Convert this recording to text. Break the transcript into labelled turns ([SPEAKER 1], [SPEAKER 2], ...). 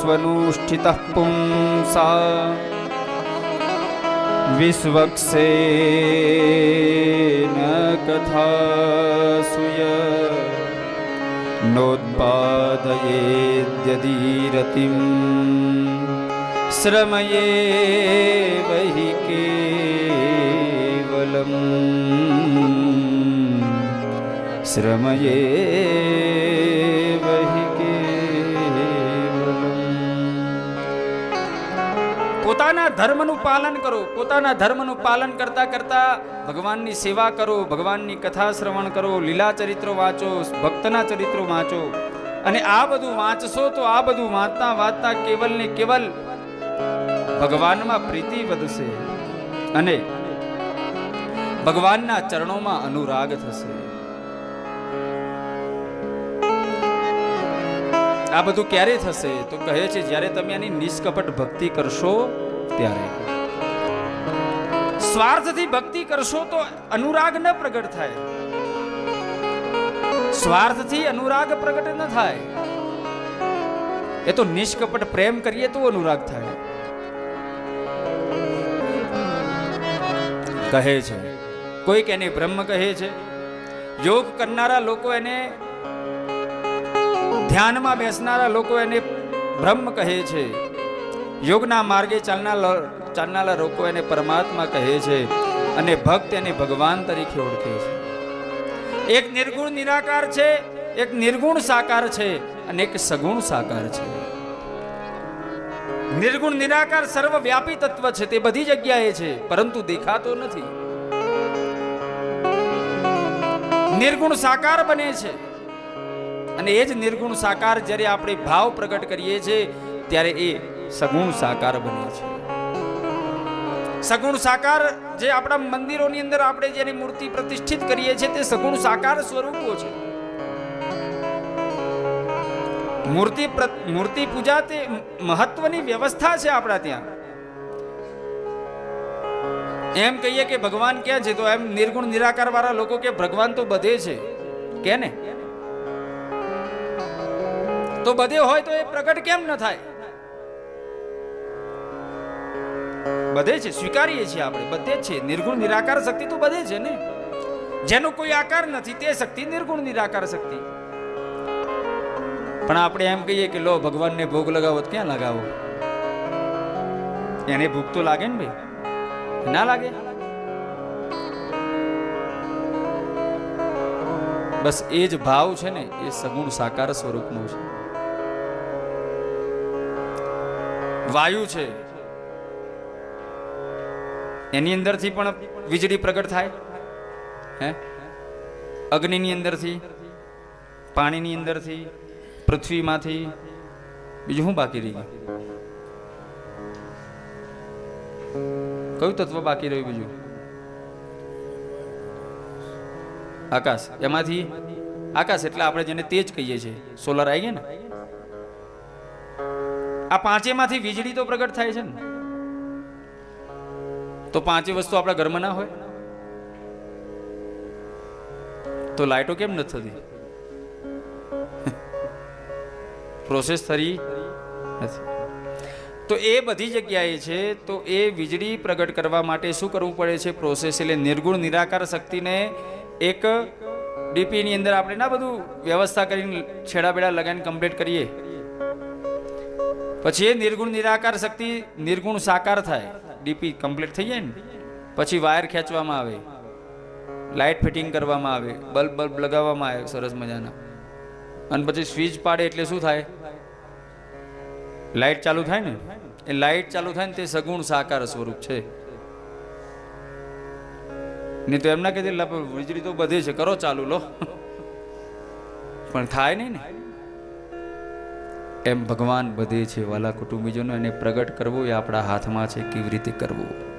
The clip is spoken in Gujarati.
[SPEAKER 1] स्वनुष्ठितः पुंसा विश्वक्षे न कथा सुय नोद्पादयेद्यदीरतिं श्रमये वहि केवलम् श्रमये ધર્મનું પાલન કરો. પોતાના ધર્મનું પાલન કરતા કરતા ભગવાનની સેવા કરો, ભગવાનની કથા શ્રવણ કરો, લીલા ચરિત્રો વાંચો, ભક્તના ચરિત્રો વાંચો. અને આ બધું વાંચશો તો આ બધું વાંચતા વાંચતા કેવલ ને કેવલ ભગવાનમાં પ્રીતિ વધશે અને ભગવાનના ચરણોમાં અનુરાગ થશે. આ બધું ક્યારે થશે? તો કહે છે, જ્યારે તમે આની નિષ્કપટ ભક્તિ કરશો ત્યારે. સ્વાર્થથી ભક્તિ કરશો તો અનુરાગ ન પ્રગટ થાય. સ્વાર્થથી અનુરાગ પ્રગટ ન થાય. એ તો નિષ્કપટ પ્રેમ કરીએ તો અનુરાગ થાય. કહે છે, કોઈક એને બ્રહ્મ કહે છે, યોગ કરનારા લોકો એને, ધ્યાનમાં બેસનારા લોકો એને બ્રહ્મ કહે છે. યોગના માર્ગે ચાલનાર ચાલનારા લોકો એને પરમાત્મા કહે છે અને ભક્ત એને ભગવાન તરીકે ઓળખે છે. એક નિર્ગુણ નિરાકાર છે, એક નિર્ગુણ સાકાર છે અને એક સગુણ સાકાર છે. નિર્ગુણ નિરાકાર સર્વવ્યાપી તત્વ છે, તે બધી જગ્યાએ છે, પરંતુ દેખાતો નથી. નિર્ગુણ સાકાર બને છે. અને એ જ નિર્ગુણ સાકાર જ્યારે આપણે ભાવ પ્રગટ કરીએ છીએ, ત્યારે એ સગુણ સાકાર બને છે. સગુણ સાકાર જે આપણા મંદિરોની અંદર આપણે જેની મૂર્તિ પ્રતિષ્ઠિત કરીએ છીએ તે સગુણ સાકાર સ્વરૂપો છે. મૂર્તિ મૂર્તિ પૂજા તે મહત્વની વ્યવસ્થા છે આપણા ત્યાં. એમ કહીએ કે ભગવાન ક્યાં છે તો એમ નિર્ગુણ નિરાકાર વાળા લોકો કે ભગવાન તો બધે છે. કે ને? તો બધે હોય તો એ પ્રગટ કેમ ન થાય? બધે છે સ્વીકારીએ છીએ આપણે, બધે જ છે. નિર્ગુણ નિરાકાર શક્તિ તો બધે છે ને. જેનો કોઈ આકાર નથી, તે શક્તિ નિર્ગુણ નિરાકાર શક્તિ. પણ આપણે એમ કહીએ કે લો, ભગવાનને ભોગ લગાવો ક્યાં લગાવો? એને ભૂખ તો લાગે ને ભાઈ. ના લાગે? બસ એ જ ભાવ છે ને, એ સગુણ સાકાર સ્વરૂપનો છે. વાયુ છે. એની અંદરથી પણ વીજળી પ્રગટ થાય, હે? અગ્નિની અંદરથી, પાણીની અંદરથી, પૃથ્વીમાંથી. બીજું શું બાકી રહી કયું તત્વ બાકી રહ્યું બીજું? આકાશ. એમાંથી આકાશ એટલે આપણે જેને તેજ કહીએ છીએ. સોલર આવી ગયા ને? આ પાંચેમાંથી વીજળી તો પ્રગટ થાય છે ને? તો પાંચે વસ્તુ આપણા ઘરમાં ના હોય? તો લાઈટો કેમ નથી થતી? પ્રોસેસ થરી નથી. તો એ બધી જગ્યાએ છે, તો એ વીજળી પ્રગટ કરવા માટે શું કરવું પડે છે પ્રોસેસ? એટલે નિર્ગુણ નિરાકાર શક્તિને એક ડીપીની અંદર આપણે ના બધું વ્યવસ્થા કરીને છેડા બેડા લગાવીને કમ્પ્લીટ કરીએ? પછી એ નિર્ગુણ નિરાકાર શક્તિ નિર્ગુણ સાકાર થાય. ડીપી કમ્પ્લીટ થઈ જાય ને? પછી વાયર ખેંચવામાં આવે. લાઇટ ફિટિંગ કરવામાં આવે. બલ્બ બલ્બ લગાવવામાં આવે સરસ મજાના. અને પછી સ્વિચ પાડે એટલે શું થાય? લાઇટ ચાલુ થાય ને? એ લાઇટ ચાલુ થાય ને તે સગુણ સાકાર સ્વરૂપ છે. નહીં તો એમના "લા, વીજળી તો બધે છે. કરો ચાલુ લો. પણ થાય નહીં ને? એમ ભગવાન બધે છે વાલા કુટુંબીજોને એને પ્રગટ કરવું એ આપણા હાથમાં છે, કેવી રીતે કરવું?